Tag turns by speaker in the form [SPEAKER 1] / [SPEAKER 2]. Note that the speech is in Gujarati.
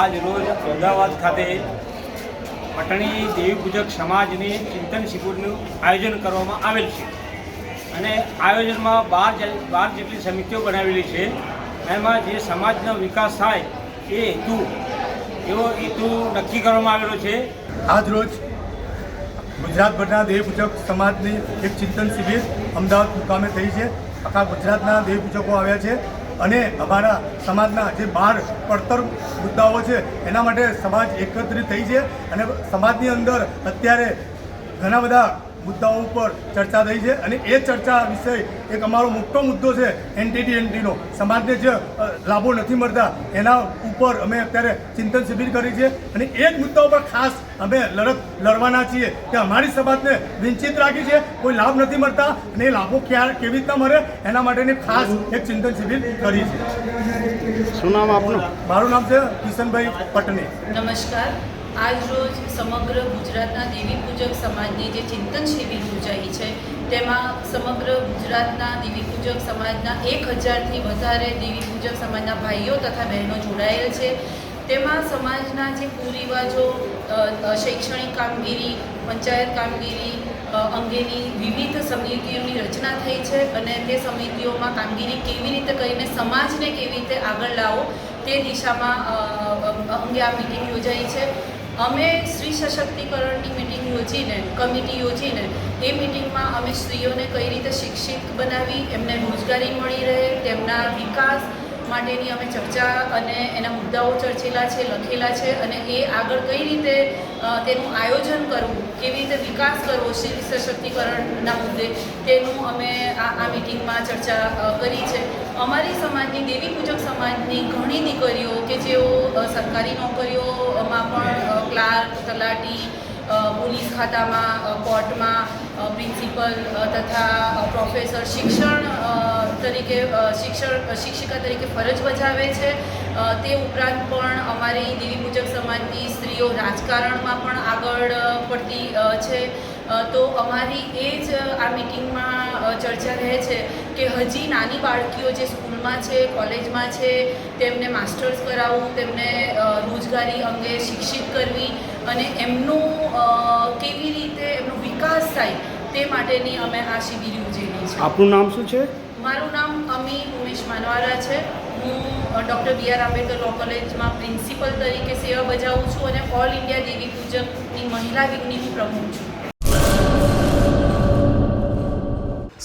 [SPEAKER 1] આજ રોજ અમદાવાદ ખાતે પટણી દેવી પૂજક સમાજની ચિંતન શિબિરનું આયોજન કરવામાં આવેલ છે. અને આયોજનમાં બાર બાર જેટલી સમિતિઓ બનાવેલી છે. એમાં જે સમાજનો વિકાસ થાય એ હેતુ, એવો હેતુ નક્કી કરવામાં આવેલો છે.
[SPEAKER 2] આજ રોજ ગુજરાતભરના દેવપૂજક સમાજની એક ચિંતન શિબિર અમદાવાદ મુકામે થઈ છે. આખા ગુજરાતના દેવપૂજકો આવ્યા છે. અને અમારા સમાજના જે બાર પડતર મુદ્દાઓ છે, એના માટે સમાજ એકત્રિત થઈ છે. અને સમાજની અંદર અત્યારે ઘણા બધા મુદ્દાઓ ઉપર ચર્ચા થઈ છે અને એ ચર્ચા વિષય એક અમારો મોટો મુદ્દો છે એનટીટી એનટીનો સમાજને જે લાભો નથી મળતા એના ઉપર અમે અત્યારે ચિંતન શિબિર કરી છે અને એ જ મુદ્દા ઉપર ખાસ અમે લડત લડવાના છીએ કે અમારી સમાજને વિંચિત રાખી છે કોઈ લાભ નથી મળતા અને એ લાભો ક્યાં કેવી રીતના મળે એના માટેની ખાસ એક ચિંતન શિબિર કરી છે.
[SPEAKER 3] શું નામ આપનું?
[SPEAKER 2] મારું નામ છે કિશનભાઈ પટની.
[SPEAKER 4] નમસ્કાર. આજ રોજ સમગ્ર ગુજરાતના દેવી પૂજક સમાજની જે ચિંતન શિબિર યોજાઈ છે, તેમાં સમગ્ર ગુજરાતના દેવી પૂજક સમાજના એક હજારથી વધારે દેવી પૂજક સમાજના ભાઈઓ તથા બહેનો જોડાયેલ છે. તેમાં સમાજના જે કુરિવાજો શૈક્ષણિક કામગીરી, પંચાયત કામગીરી અંગેની વિવિધ સમિતિઓની રચના થઈ છે અને તે સમિતિઓમાં કામગીરી કેવી રીતે કરીને સમાજને કેવી રીતે આગળ લાવો તે દિશામાં અંગે આ મિટિંગ યોજાઈ છે. અમે સ્ત્રી સશક્તિકરણની મિટિંગ યોજીને કમિટી યોજીને, એ મિટિંગમાં અમે સ્ત્રીઓને કઈ રીતે શિક્ષિત બનાવી, એમને રોજગારી મળી રહે, તેમના વિકાસ માટેની અમે ચર્ચા અને એના મુદ્દાઓ ચર્ચેલા છે, લખેલા છે અને એ આગળ કઈ રીતે તેનું આયોજન કરવું, કેવી રીતે વિકાસ કરવો સ્ત્રી સશક્તિકરણના મુદ્દે, તેનું અમે આ મિટિંગમાં ચર્ચા કરી છે. અમારી સમાજની, દેવી પૂજક સમાજની ઘણી દીકરીઓ કે જેઓ સરકારી નોકરીઓમાં પણ ક્લાર્ક, તલાટી પોલીસ ખાતામાં કોર્ટમાં પ્રિન્સિપલ તથા પ્રોફેસર શિક્ષણ તરીકે શિક્ષણ શિક્ષિકા તરીકે ફરજ બજાવે છે. તે ઉપરાંત પણ અમારી દેવી પૂજક સમાજની સ્ત્રીઓ રાજકારણમાં પણ આગળ પડતી છે. તો અમારી એ જ આ મિટિંગમાં ચર્ચા રહે છે કે હજી નાની બાળકીઓ જે સ્કૂલમાં છે કોલેજમાં છે તેમને માસ્ટર્સ કરાવવું તેમને રોજગારી અંગે શિક્ષિત કરવી અને એમનું કેવી રીતે એમનો વિકાસ થાય તે માટેની અમે આ શિબિર યોજેલી છે.
[SPEAKER 3] આપનું નામ શું છે?
[SPEAKER 4] મારું નામ અમી ઉમેશ માનવારા છે. હું doctor B R Ambedkar law કોલેજમાં પ્રિન્સિપલ તરીકે સેવા બજાવું છું અને ઓલ ઇન્ડિયા દેવી પૂજકની મહિલા વિંગની હું પ્રમુખ છું.